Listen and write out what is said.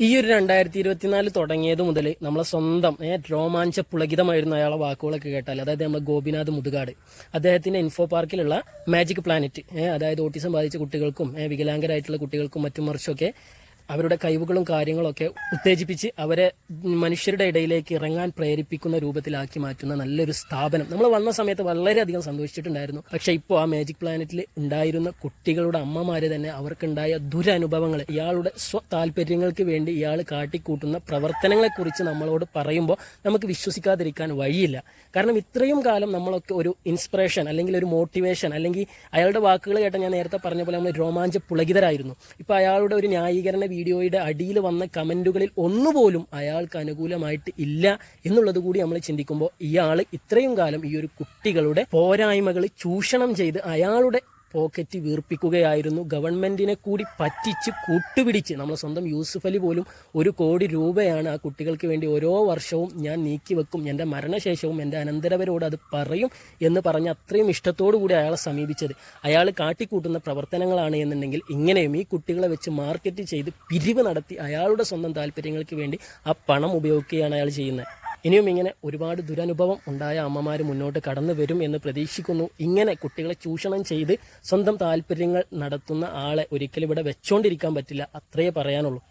ഈ ഒരു രണ്ടായിരത്തി ഇരുപത്തിനാല് തുടങ്ങിയത് മുതൽ നമ്മളെ സ്വന്തം രോമാഞ്ച പുളകിതമായിരുന്നു അയാളെ വാക്കുകളൊക്കെ കേട്ടാൽ അതായത് നമ്മൾ ഗോപിനാഥ് മുതുകാട്. അദ്ദേഹത്തിന്റെ ഇൻഫോ പാർക്കിലുള്ള മാജിക് പ്ലാനറ്റ് അതായത് ഓട്ടിസം ബാധിച്ച കുട്ടികൾക്കും വികലാംഗരായിട്ടുള്ള കുട്ടികൾക്കും മറ്റും മറിച്ചൊക്കെ അവരുടെ കഴിവുകളും കാര്യങ്ങളൊക്കെ ഉത്തേജിപ്പിച്ച് അവരെ മനുഷ്യരുടെ ഇടയിലേക്ക് ഇറങ്ങാൻ പ്രേരിപ്പിക്കുന്ന രൂപത്തിലാക്കി മാറ്റുന്ന നല്ലൊരു സ്ഥാപനം. നമ്മൾ വന്ന സമയത്ത് വളരെയധികം സന്തോഷിച്ചിട്ടുണ്ടായിരുന്നു. പക്ഷെ ഇപ്പോൾ ആ മാജിക് പ്ലാനറ്റിൽ ഉണ്ടായിരുന്ന കുട്ടികളുടെ അമ്മമാര് തന്നെ അവർക്കുണ്ടായ ദുരനുഭവങ്ങൾ ഇയാളുടെ സ്വ താല്പര്യങ്ങൾക്ക് വേണ്ടി ഇയാൾ കാട്ടിക്കൂട്ടുന്ന പ്രവർത്തനങ്ങളെക്കുറിച്ച് നമ്മളോട് പറയുമ്പോൾ നമുക്ക് വിശ്വസിക്കാതിരിക്കാൻ വഴിയില്ല. കാരണം ഇത്രയും കാലം നമ്മളൊക്കെ ഒരു ഇൻസ്പിറേഷൻ അല്ലെങ്കിൽ ഒരു മോട്ടിവേഷൻ അല്ലെങ്കിൽ അയാളുടെ വാക്കുകൾ കേട്ട ഞാൻ നേരത്തെ പറഞ്ഞ പോലെ നമ്മൾ രോമാഞ്ച പുളകിതരായിരുന്നു. ഇപ്പൊ അയാളുടെ ഒരു ന്യായീകരണ വീഡിയോയുടെ അടിയിൽ വന്ന കമന്റുകളിൽ ഒന്നുപോലും അയാൾക്ക് അനുകൂലമായിട്ട് ഇല്ല എന്നുള്ളത് കൂടി നമ്മൾ ചിന്തിക്കുമ്പോൾ ഇയാൾ ഇത്രയും കാലം ഈ ഒരു കുട്ടികളുടെ പോരായ്മകൾ ചൂഷണം ചെയ്ത് അയാളുടെ പോക്കറ്റ് വീർപ്പിക്കുകയായിരുന്നു. ഗവൺമെന്റിനെ കൂടി പറ്റിച്ച് കൂട്ടുപിടിച്ച് നമ്മളെ സ്വന്തം യൂസുഫ് അലി പോലും ഒരു കോടി രൂപയാണ് ആ കുട്ടികൾക്ക് വേണ്ടി ഓരോ വർഷവും ഞാൻ നീക്കി വെക്കും. എന്റെ മരണശേഷവും എന്റെ അനന്തരവരോട് അത് പറയും എന്ന് പറഞ്ഞ് അത്രയും ഇഷ്ടത്തോടു കൂടി അയാളെ സമീപിച്ചത്. അയാൾ കാട്ടിക്കൂട്ടുന്ന പ്രവർത്തനങ്ങളാണ് എന്നുണ്ടെങ്കിൽ ഇങ്ങനെയും ഈ കുട്ടികളെ വെച്ച് മാർക്കറ്റ് ചെയ്ത് പിരിവ് നടത്തി അയാളുടെ സ്വന്തം താല്പര്യങ്ങൾക്ക് വേണ്ടി ആ പണം ഉപയോഗിക്കുകയാണ് അയാൾ ചെയ്യുന്നത്. ഇനിയും ഇങ്ങനെ ഒരുപാട് ദുരനുഭവം ഉണ്ടായ അമ്മമാർ മുന്നോട്ട് കടന്നു വരും എന്ന് പ്രതീക്ഷിക്കുന്നു. ഇങ്ങനെ കുട്ടികളെ ചൂഷണം ചെയ്ത് സ്വന്തം താല്പര്യങ്ങൾ നടത്തുന്ന ആളെ ഒരിക്കലും ഇവിടെ വെച്ചോണ്ടിരിക്കാൻ പറ്റില്ല. അത്രയേ പറയാനുള്ളൂ.